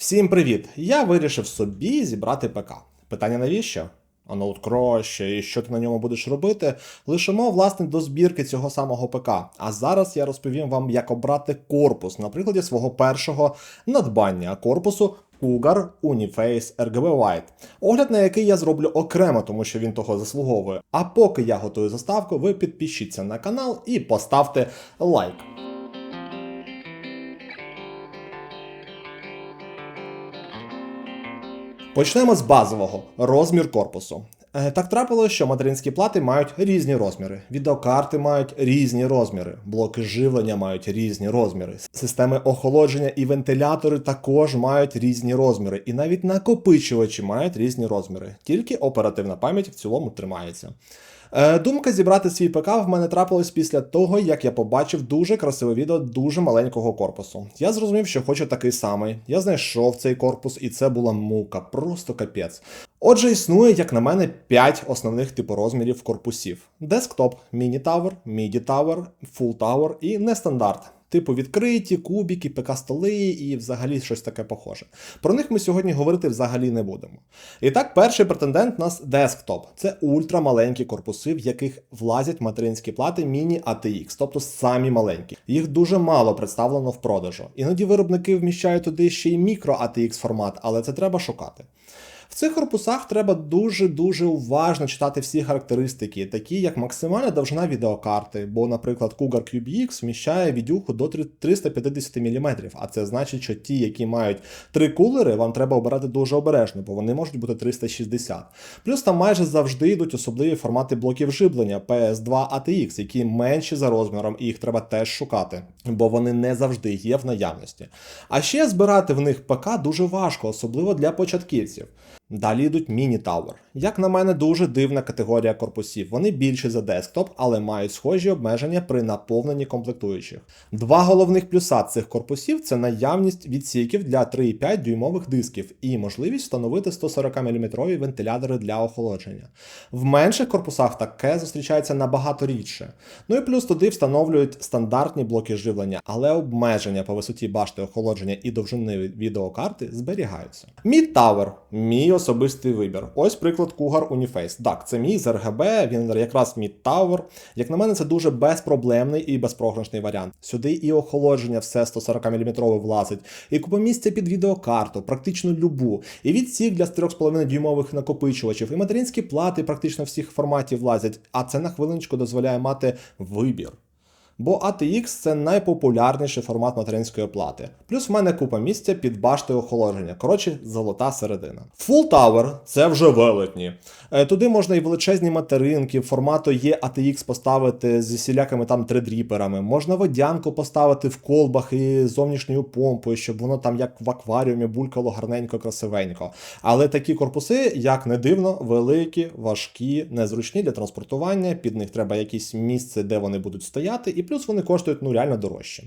Всім привіт! Я вирішив собі зібрати ПК. Питання навіщо? А ноут краще, і що ти на ньому будеш робити? Лишимо власне до збірки цього самого ПК. А зараз я розповім вам, як обрати корпус на прикладі свого першого надбання корпусу Cougar Uniface RGB White. Огляд на який я зроблю окремо, тому що він того заслуговує. А поки я готую заставку, ви підпишіться на канал і поставте лайк. Почнемо з базового розмір корпусу. Е, Так трапилося, що материнські плати мають різні розміри, відеокарти мають різні розміри, блоки живлення мають різні розміри, системи охолодження і вентилятори також мають різні розміри, і навіть накопичувачі мають різні розміри. Тільки оперативна пам'ять в цілому тримається. Е, Думка зібрати свій ПК в мене трапилась після того, як я побачив дуже красиве відео дуже маленького корпусу. Я зрозумів, що хочу такий самий. Я знайшов цей корпус, і це була мука, просто капець. Отже, існує, як на мене, 5 основних типу розмірів корпусів: десктоп, міні-тавер, міді-тавер, фул-тавер і нестандарт. Типу відкриті, кубики, ПК-столи і взагалі щось таке похоже. Про них ми сьогодні говорити взагалі не будемо. І так, перший претендент у нас десктоп. Це ультрамаленькі корпуси, в яких влазять материнські плати міні ATX, тобто самі маленькі. Їх дуже мало представлено в продажу. Іноді виробники вміщають туди ще й мікро ATX формат, але це треба шукати. В цих корпусах треба дуже-дуже уважно читати всі характеристики, такі як максимальна довжина відеокарти, бо, наприклад, Cougar QBX вміщає відюху до 350 мм, а це значить, що ті, які мають три кулери, вам треба обирати дуже обережно, бо вони можуть бути 360. Плюс там майже завжди йдуть особливі формати блоків живлення PS2 ATX, які менші за розміром, і їх треба теж шукати, бо вони не завжди є в наявності. А ще збирати в них ПК дуже важко, особливо для початківців. Далі йдуть міні-тавер. Як на мене, дуже дивна категорія корпусів. Вони більші за десктоп, але мають схожі обмеження при наповненні комплектуючих. Два головних плюса цих корпусів це наявність відсіків для 3,5 дюймових дисків і можливість встановити 140 мм вентилятори для охолодження. В менших корпусах таке зустрічається набагато рідше. Ну і плюс туди встановлюють стандартні блоки живлення, але обмеження по висоті башти охолодження і довжини відеокарти зберігаються. Tower – мій особистий вибір. Ось приклад Cougar Uniface. Так, це мій з RGB, він якраз Mid Tower. Як на мене, це дуже безпроблемний і безпрограшний варіант. Сюди і охолодження все 140 мм влазить, і купа місця під відеокарту, практично любу, і відсік для 4,5 дюймових накопичувачів, і материнські плати практично всіх форматів влазять. А це на хвилиночку дозволяє мати вибір. Бо ATX це найпопулярніший формат материнської плати. Плюс в мене купа місця під баштою охолодження. Коротше, золота середина. Full Tower це вже велетні. Е, Туди можна і величезні материнки, формату є ATX поставити зі всілякими там 3D-перами. Можна водянку поставити в колбах і зовнішньою помпою, щоб воно там як в акваріумі булькало гарненько, красивенько. Але такі корпуси, як не дивно, великі, важкі, незручні для транспортування. Під них треба якесь місце, де вони будуть стояти, і плюс вони коштують ну реально дорожче.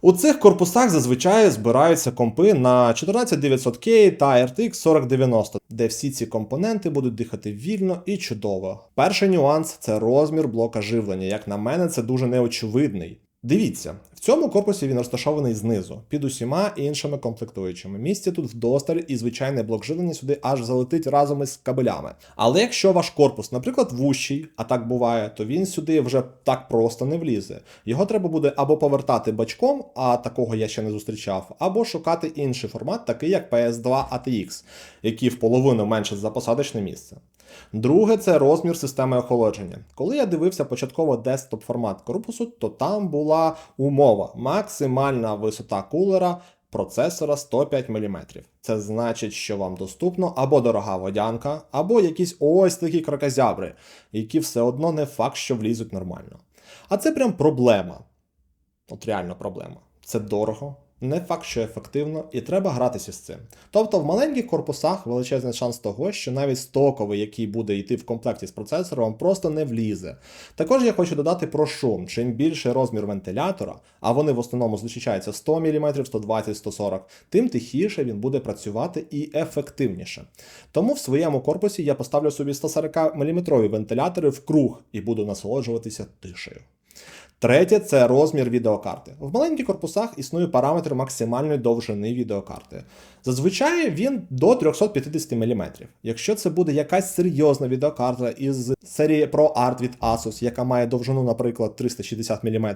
У цих корпусах зазвичай збираються компи на 14900K та RTX 4090, де всі ці компоненти будуть дихати вільно і чудово. Перший нюанс це розмір блока живлення. Як на мене, це дуже неочевидний. Дивіться, в цьому корпусі він розташований знизу, під усіма іншими комплектуючими. Місця тут вдосталь і звичайний блок живлення сюди аж залетить разом із кабелями. Але якщо ваш корпус, наприклад, вущий, а так буває, то він сюди вже так просто не влізе. Його треба буде або повертати бачком, а такого я ще не зустрічав, або шукати інший формат, такий як PS2 ATX, який в половину менше за посадочне місце. Друге це розмір системи охолодження. Коли я дивився початково десктоп формат корпусу, то там була умова максимальна висота кулера процесора 105 мм. Це значить, що вам доступно або дорога водянка, або якісь ось такі крокозябри, які все одно не факт, що влізуть нормально. А це прям проблема. От реально проблема. Це дорого, не факт, що ефективно, і треба гратися з цим. Тобто в маленьких корпусах величезний шанс того, що навіть стоковий, який буде йти в комплекті з процесором, просто не влізе. Також я хочу додати про шум. Чим більший розмір вентилятора, а вони в основному зустрічаються 100 мм, 120, 140, тим тихіше він буде працювати і ефективніше. Тому в своєму корпусі я поставлю собі 140 мм вентилятори в круг і буду насолоджуватися тишею. Третє це розмір відеокарти. В маленьких корпусах існує параметр максимальної довжини відеокарти. Зазвичай він до 350 мм. Якщо це буде якась серйозна відеокарта із серії ProArt від Asus, яка має довжину, наприклад, 360 мм,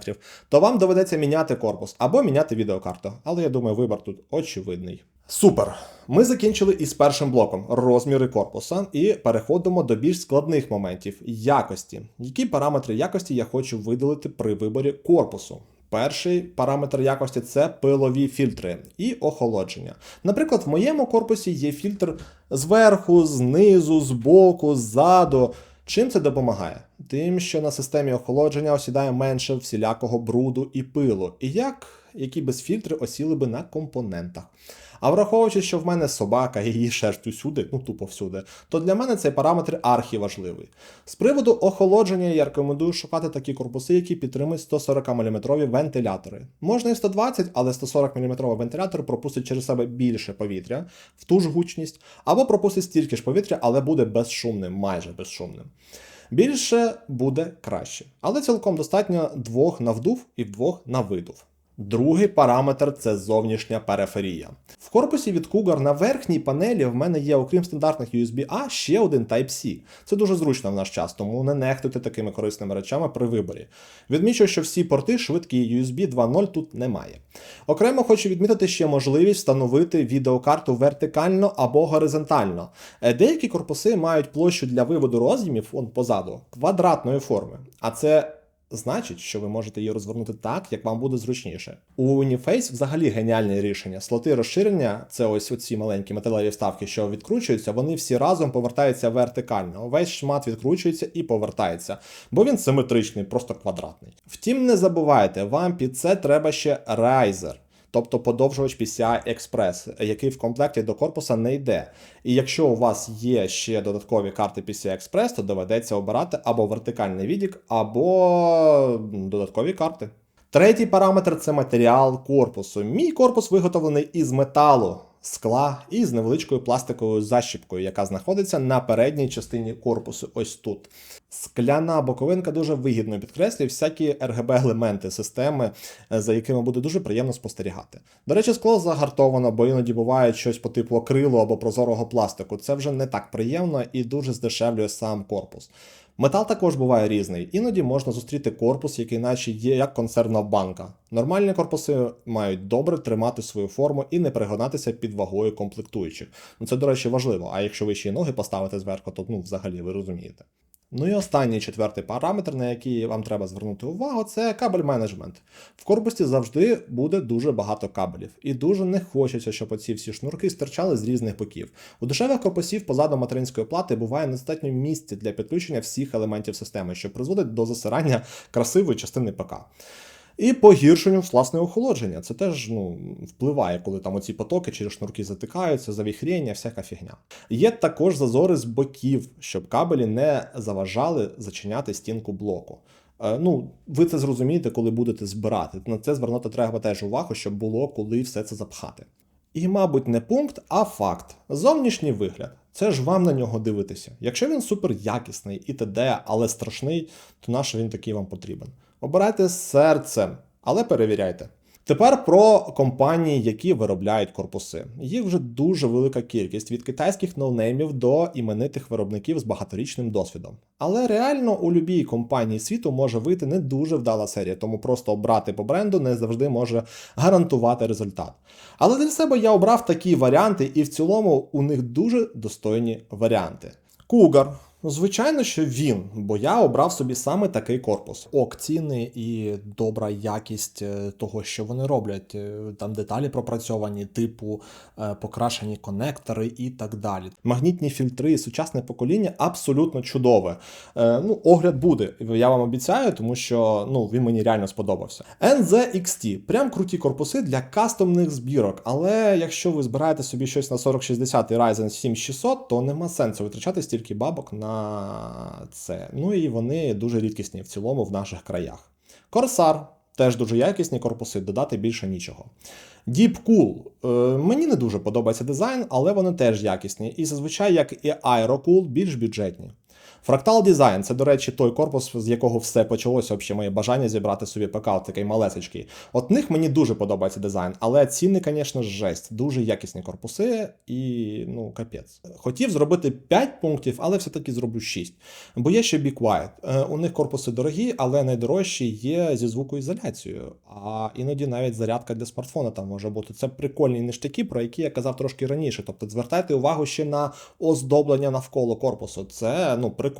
то вам доведеться міняти корпус або міняти відеокарту. Але я думаю, вибір тут очевидний. Супер! Ми закінчили із першим блоком розміри корпуса і переходимо до більш складних моментів якості. Які параметри якості я хочу видалити при виборі корпусу? Перший параметр якості це пилові фільтри і охолодження. Наприклад, в моєму корпусі є фільтр зверху, знизу, збоку, ззаду. Чим це допомагає? Тим, що на системі охолодження осідає менше всілякого бруду і пилу, і як які без фільтри осіли би на компонентах. А враховуючи, що в мене собака і її шерсть усюди, ну тупо всюди, то для мене цей параметр архіважливий. З приводу охолодження я рекомендую шукати такі корпуси, які підтримують 140 мм вентилятори. Можна і 120, але 140 мм вентилятор пропустить через себе більше повітря в ту ж гучність, або пропустить стільки ж повітря, але буде безшумним, майже безшумним. Більше буде краще. Але цілком достатньо двох на вдув і двох на видув. Другий параметр це зовнішня периферія. В корпусі від Cougar на верхній панелі в мене є, окрім стандартних USB-A, ще один Type-C. Це дуже зручно в наш час, тому не нехтуйте такими корисними речами при виборі. Відмічу, що всі порти швидкі USB 2.0 тут немає. Окремо хочу відмітити ще можливість встановити відеокарту вертикально або горизонтально. Е, Деякі корпуси мають площу для виводу роз'ємів вон позаду квадратної форми, а це значить, що ви можете її розвернути так, як вам буде зручніше. У Uniface взагалі геніальне рішення. Слоти розширення це ось оці маленькі металеві вставки, що відкручуються, вони всі разом повертаються вертикально. Весь шмат відкручується і повертається, бо він симетричний, просто квадратний. Втім, не забувайте, вам під це треба ще райзер тобто подовжувач PCI Express, який в комплекті до корпуса не йде. І якщо у вас є ще додаткові карти PCI Express, то доведеться обирати або вертикальний відік, або додаткові карти. Третій параметр це матеріал корпусу. Мій корпус виготовлений із металу скла і з невеличкою пластиковою защіпкою, яка знаходиться на передній частині корпусу. Ось тут. Скляна боковинка дуже вигідно підкреслює всякі RGB-елементи системи, е, за якими буде дуже приємно спостерігати. До речі, скло загартовано, бо іноді буває щось по типу акрилу або прозорого пластику. Це вже не так приємно і дуже здешевлює сам корпус. Метал також буває різний. Іноді можна зустріти корпус, який наче є як консервна банка. Нормальні корпуси мають добре тримати свою форму і не пригонатися під вагою комплектуючих. Ну це, до речі, важливо. А якщо ви ще й ноги поставите зверху, то ну взагалі ви розумієте. Ну і останній четвертий параметр, на який вам треба звернути увагу, це кабель менеджмент. В корпусі завжди буде дуже багато кабелів, і дуже не хочеться, щоб оці всі шнурки стирчали з різних боків. У дешевих корпусів позаду материнської плати буває недостатньо місця для підключення всіх елементів системи, що призводить до засирання красивої частини ПК. І погіршенню власне охолодження. Це теж ну, впливає, коли там оці потоки через шнурки затикаються, завіхріння, всяка фігня. Є також зазори з боків, щоб кабелі не заважали зачиняти стінку блоку. Е, ну, ви це зрозумієте, коли будете збирати. На це звернути треба теж увагу, щоб було коли все це запхати. І, мабуть, не пункт, а факт. Зовнішній вигляд. Це ж вам на нього дивитися. Якщо він супер якісний і т.д., але страшний, то наш він такий вам потрібен. Обирайте серцем, але перевіряйте. Тепер про компанії, які виробляють корпуси. Їх вже дуже велика кількість від китайських ноунеймів до іменитих виробників з багаторічним досвідом. Але реально у любій компанії світу може вийти не дуже вдала серія, тому просто обрати по бренду не завжди може гарантувати результат. Але для себе я обрав такі варіанти, і в цілому у них дуже достойні варіанти. Cougar Ну, звичайно, що він, бо я обрав собі саме такий корпус. Ок, ціни і добра якість е, того, що вони роблять. Е, там деталі пропрацьовані, типу е, покрашені конектори і так далі. Магнітні фільтри, сучасне покоління абсолютно чудове. Ну, огляд буде, я вам обіцяю, тому що ну, він мені реально сподобався. NZXT прям круті корпуси для кастомних збірок. Але якщо ви збираєте собі щось на 4060 Ryzen 7600, то нема сенсу витрачати стільки бабок на це. Ну і вони дуже рідкісні в цілому в наших краях. Корсар теж дуже якісні корпуси, додати більше нічого. Deep Cool. Е, мені не дуже подобається дизайн, але вони теж якісні. І зазвичай, як і Aerocool, більш бюджетні. Fractal Design це, до речі, той корпус, з якого все почалося взагалі моє бажання зібрати собі ПК, такий малесечкий. От них мені дуже подобається дизайн, але ціни, звісно, жесть. Дуже якісні корпуси і ну капець. Хотів зробити 5 пунктів, але все-таки зроблю 6. Бо є ще Be Quiet. Е, У них корпуси дорогі, але найдорожчі є зі звукоізоляцією. А іноді навіть зарядка для смартфона там може бути. Це прикольні ништяки, про які я казав трошки раніше. Тобто звертайте увагу ще на оздоблення навколо корпусу. Це ну прикольно.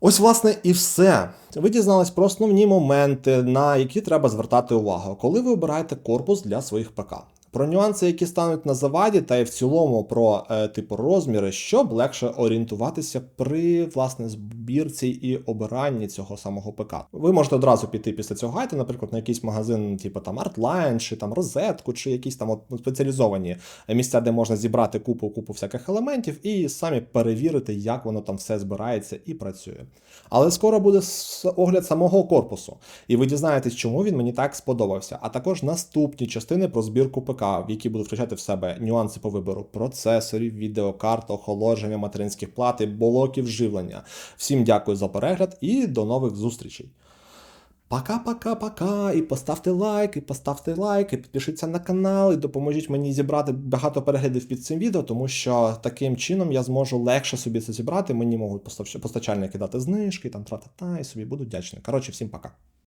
Ось, власне, і все. Ви дізнались про основні моменти, на які треба звертати увагу, коли ви обираєте корпус для своїх ПК. Про нюанси, які стануть на заваді, та й в цілому про е, типу розміри, щоб легше орієнтуватися при власне збірці і обиранні цього самого ПК. Ви можете одразу піти після цього гайду, наприклад, на якийсь магазин, типу там Artline, чи там розетку, чи якісь там от спеціалізовані місця, де можна зібрати купу купу всяких елементів, і самі перевірити, як воно там все збирається і працює. Але скоро буде огляд самого корпусу, і ви дізнаєтесь, чому він мені так сподобався. А також наступні частини про збірку ПК, в які буду включати в себе нюанси по вибору процесорів, відеокарт, охолодження материнських плат і блоків живлення. Всім дякую за перегляд і до нових зустрічей. Пока-пока-пока. І поставте лайк, і поставте лайк, і підпишіться на канал, і допоможіть мені зібрати багато переглядів під цим відео, тому що таким чином я зможу легше собі це зібрати. Мені можуть постачальники дати знижки, там тра-та-та, і собі буду вдячний. Коротше, всім пока.